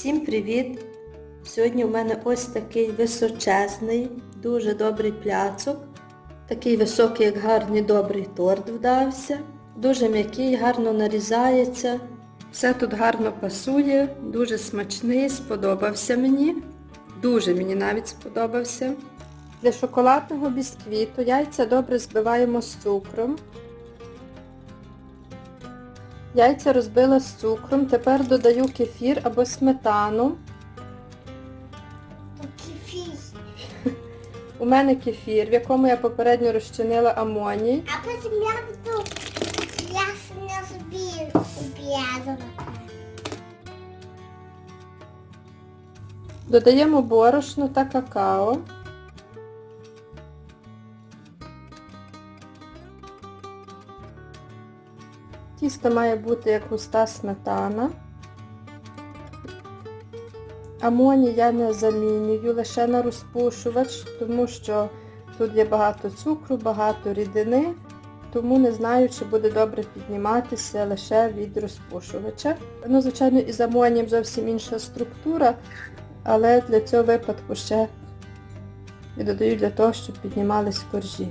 Всім привіт! Сьогодні у мене ось такий височезний, дуже добрий пляцок. Такий високий, як гарний добрий торт вдався. Дуже м'який, гарно нарізається. Все тут гарно пасує, дуже смачний, сподобався мені. Дуже мені навіть сподобався. Для шоколадного бісквіту яйця добре збиваємо з цукром. Яйця розбила з цукром, тепер додаю кефір або сметану. Кефір. У мене кефір, в якому я попередньо розчинила амоній. А потім я буду ясно збір обв'язувати. Додаємо борошно та какао. Тісто має бути як густа сметана. Амоній я не замінюю лише на розпушувач, тому що тут є багато цукру, багато рідини, тому не знаю, чи буде добре підніматися лише від розпушувача. Ну, звичайно, із амонієм зовсім інша структура, але для цього випадку ще і додаю для того, щоб піднімались коржі.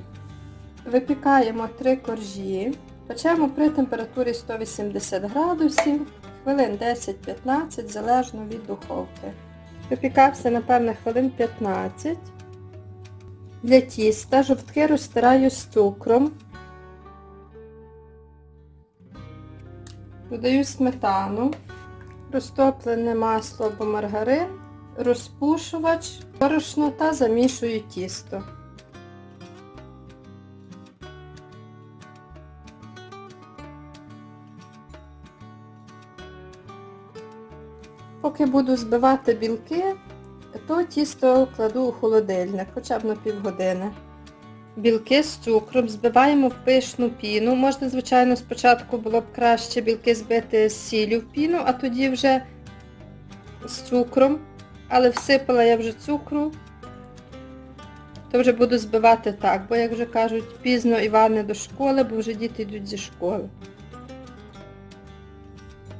Випікаємо три коржі, печемо при температурі 180 градусів, хвилин 10-15, залежно від духовки. Випікався, напевне, хвилин 15. Для тіста жовтки розтираю з цукром. Додаю сметану, розтоплене масло або маргарин, розпушувач, борошно та замішую тісто. Поки буду збивати білки, то тісто кладу у холодильник, хоча б на півгодини. Білки з цукром збиваємо в пишну піну. Можна, звичайно, спочатку було б краще білки збити з сіллю в піну, а тоді вже з цукром. Але всипала я вже цукру, то вже буду збивати так, бо, як вже кажуть, пізно Іване до школи, бо вже діти йдуть зі школи.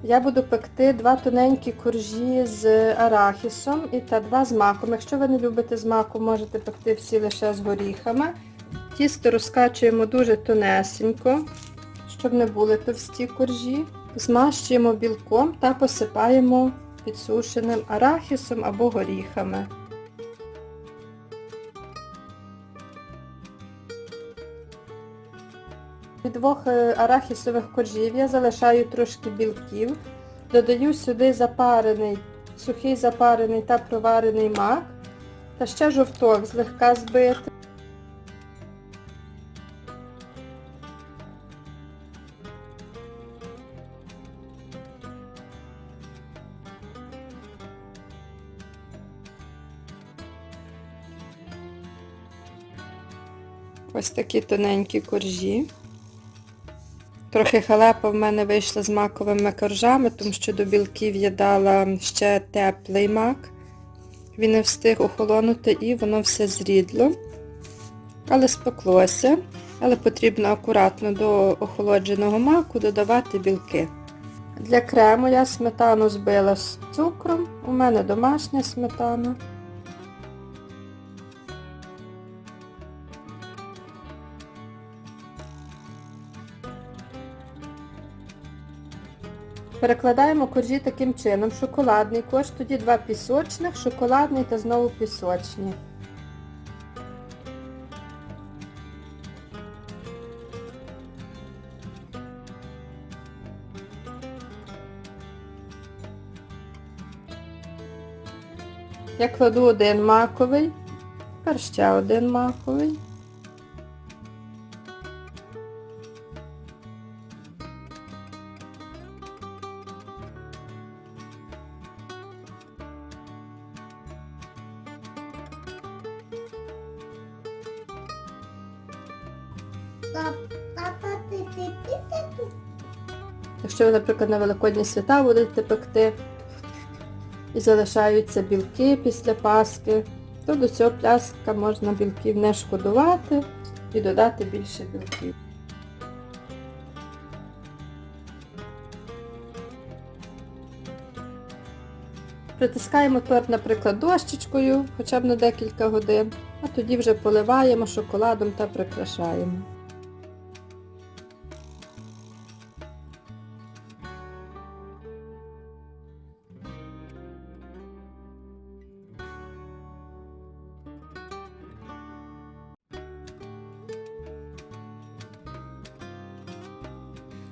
Я буду пекти два тоненькі коржі з арахісом і та два з маком. Якщо ви не любите з маком, можете пекти всі лише з горіхами. Тісто розкачуємо дуже тонесенько, щоб не були товсті коржі. Змащуємо білком та посипаємо підсушеним арахісом або горіхами. Від двох е, арахісових коржів я залишаю трошки білків, додаю сюди запарений, сухий запарений та проварений мак та ще жовток злегка збити. Ось такі тоненькі коржі. Трохи халепа в мене вийшла з маковими коржами, тому що до білків я дала ще теплий мак. Він не встиг охолонути і воно все зрідло. Але спеклося. Але потрібно акуратно до охолодженого маку додавати білки. Для крему я сметану збила з цукром. У мене домашня сметана. Перекладаємо коржі таким чином. Шоколадний корж, тоді два пісочних, шоколадний та знову пісочні. Я кладу один маковий, тепер ще один маковий. Якщо ви, наприклад, на Великодні свята будете пекти і залишаються білки після Пасхи, то до цього пляска можна білків не шкодувати і додати більше білків. Притискаємо торт, наприклад, дощечкою, хоча б на декілька годин, а тоді вже поливаємо шоколадом та прикрашаємо.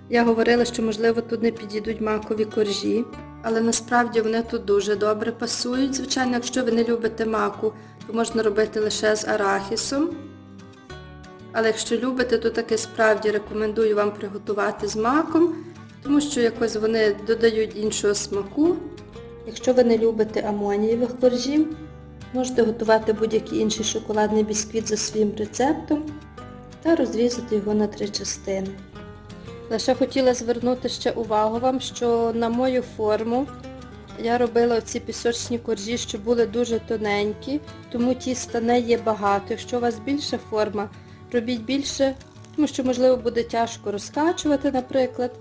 Я говорила, що можливо тут не підійдуть макові коржі, але насправді вони тут дуже добре пасують. Звичайно, якщо ви не любите маку, то можна робити лише з арахісом. Але якщо любите, то таки справді рекомендую вам приготувати з маком, тому що якось вони додають іншого смаку. Якщо ви не любите амонієвих коржів, можете готувати будь-який інший шоколадний бісквіт за своїм рецептом та розрізати його на три частини. Лише хотіла звернути ще увагу вам, що на мою форму я робила оці пісочні коржі, що були дуже тоненькі, тому тіста не є багато. Якщо у вас більша форма, робіть більше, тому що, можливо, буде тяжко розкачувати, наприклад.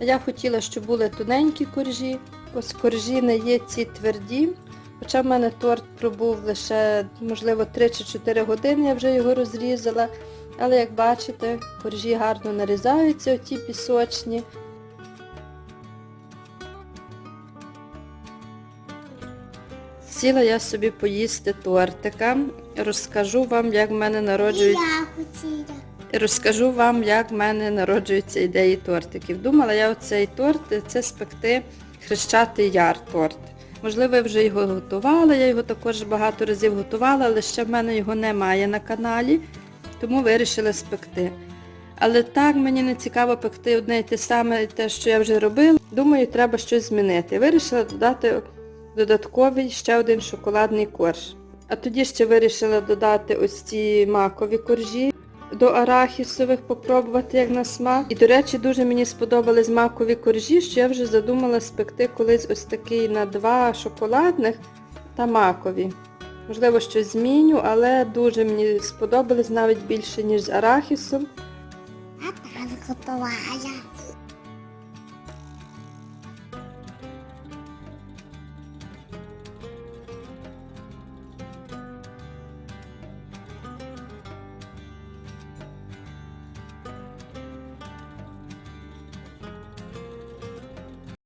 Я хотіла, щоб були тоненькі коржі. Ось коржі не є ці тверді. Хоча в мене торт пробув лише, можливо, 3 чи 4 години, я вже його розрізала. Але як бачите, коржі гарно нарізаються, оті пісочні. Сіла я собі поїсти тортика. Розкажу вам, як в мене народжують. Розкажу вам, як в мене народжуються ідеї тортиків. Думала я оцей торт це спекти хрещатий яр торт. Можливо, я вже його готувала, я його також багато разів готувала, але ще в мене його немає на каналі, тому вирішила спекти. Але так мені не цікаво пекти одне і те саме, те, що я вже робила. Думаю, треба щось змінити. Вирішила додати додатковий ще один шоколадний корж. А тоді ще вирішила додати ось ці макові коржі до арахісових попробувати як на смак. І, до речі, дуже мені сподобались макові коржі, що я вже задумала спекти колись ось такий на два шоколадних та макові. Можливо, щось зміню, але дуже мені сподобались навіть більше, ніж з арахісом. А так готувала.